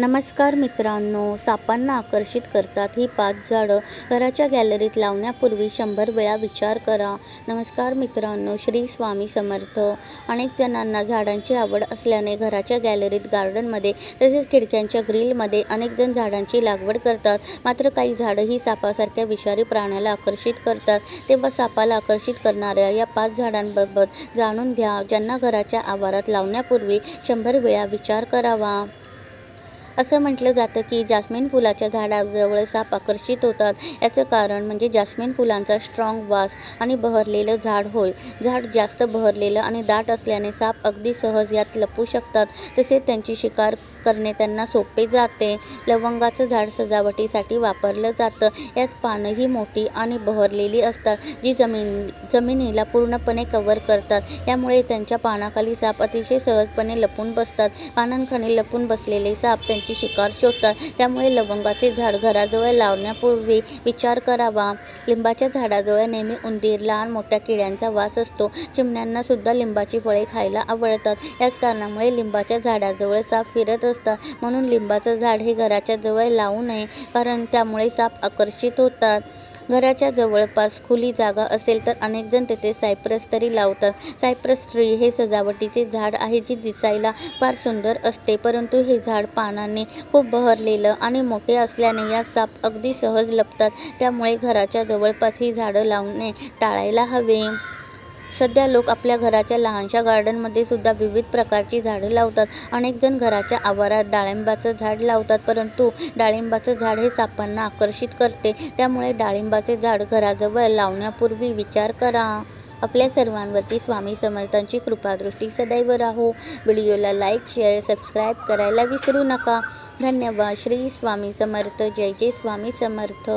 नमस्कार मित्रांनो सापांना आकर्षित करतात ही पाच झाडं. घराच्या गॅलरीत लावण्यापूर्वी शंभर वेळा विचार करा. नमस्कार मित्रांनो श्री स्वामी समर्थ. अनेक जणांना झाडांची आवड असल्याने घराच्या गॅलरीत गार्डनमध्ये तसेच खिडक्यांच्या ग्रिलमध्ये अनेक जण झाडांची लागवड करतात. मात्र काही झाडं ही सापासारख्या विषारी प्राण्याला आकर्षित करतात. तेव्हा सापाला आकर्षित करणाऱ्या या पाच झाडांबाबत जाणून घ्या. ज्यांना घराच्या आवारात लावण्यापूर्वी शंभर वेळा विचार करावा. असं म्हटलं जातं की जास्मिन फुलाच्या झाडाजवळ साप आकर्षित होतात. याचं कारण म्हणजे जास्मिन फुलांचा स्ट्रॉंग वास आणि बहरलेलं झाड होय. झाड जास्त बहरलेलं आणि दाट असल्याने साप अगदी सहज यात लपू शकतात. तसेच त्यांची शिकार करणे त्यांना सोपे जाते. लवंगाचं झाड सजावटीसाठी वापरलं जातं. यात पानंही मोठी आणि बहरलेली असतात जी जमीन जमिनीला पूर्णपणे कव्हर करतात. यामुळे त्यांच्या पानाखाली साप अतिशय सहजपणे लपून बसतात. पानांखाली लपून बसलेले साप त्यांची शिकार शोधतात. त्यामुळे लवंगाचे झाड घराजवळ लावण्यापूर्वी विचार करावा. लिंबाच्या झाडाजवळ नेहमी उंदीर लहान मोठ्या किड्यांचा वास असतो. चिमण्यांना सुद्धा लिंबाची फळे खायला आवडतात. याच कारणामुळे लिंबाच्या झाडाजवळ साप फिरत असतात म्हणून लिंबाचं झाड हे घराच्या जवळ लावू नये कारण त्यामुळे साप आकर्षित होतात. घराच्या जवळपास खुली जागा असेल तर अनेकजण तेथे सायप्रस तरी लावतात. सायप्रस ट्री हे सजावटीचे झाड आहे जे दिसायला फार सुंदर असते परंतु हे झाड पानांनी खूप बहरलेलं आणि मोठे असल्याने या साप अगदी सहज लपतात. त्यामुळे घराच्या जवळपास ही झाडं लावणे टाळायला हवे. सध्या लोक आपल्या घराच्या लहानशा गार्डनमध्ये सुद्धा विविध प्रकारची झाडं लावतात. अनेक जण घराच्या आवारात डाळिंबाचं झाड लावतात परंतु डाळिंबाचं झाड हे सापांना आकर्षित करते. त्यामुळे डाळिंबाचे झाड घराजवळ लावण्यापूर्वी विचार करा. आपल्या सर्वांवरती स्वामी समर्थांची कृपादृष्टी सदैव राहो. व्हिडिओला लाईक शेअर सबस्क्राईब करायला विसरू नका. धन्यवाद. श्री स्वामी समर्थ. जय जय स्वामी समर्थ.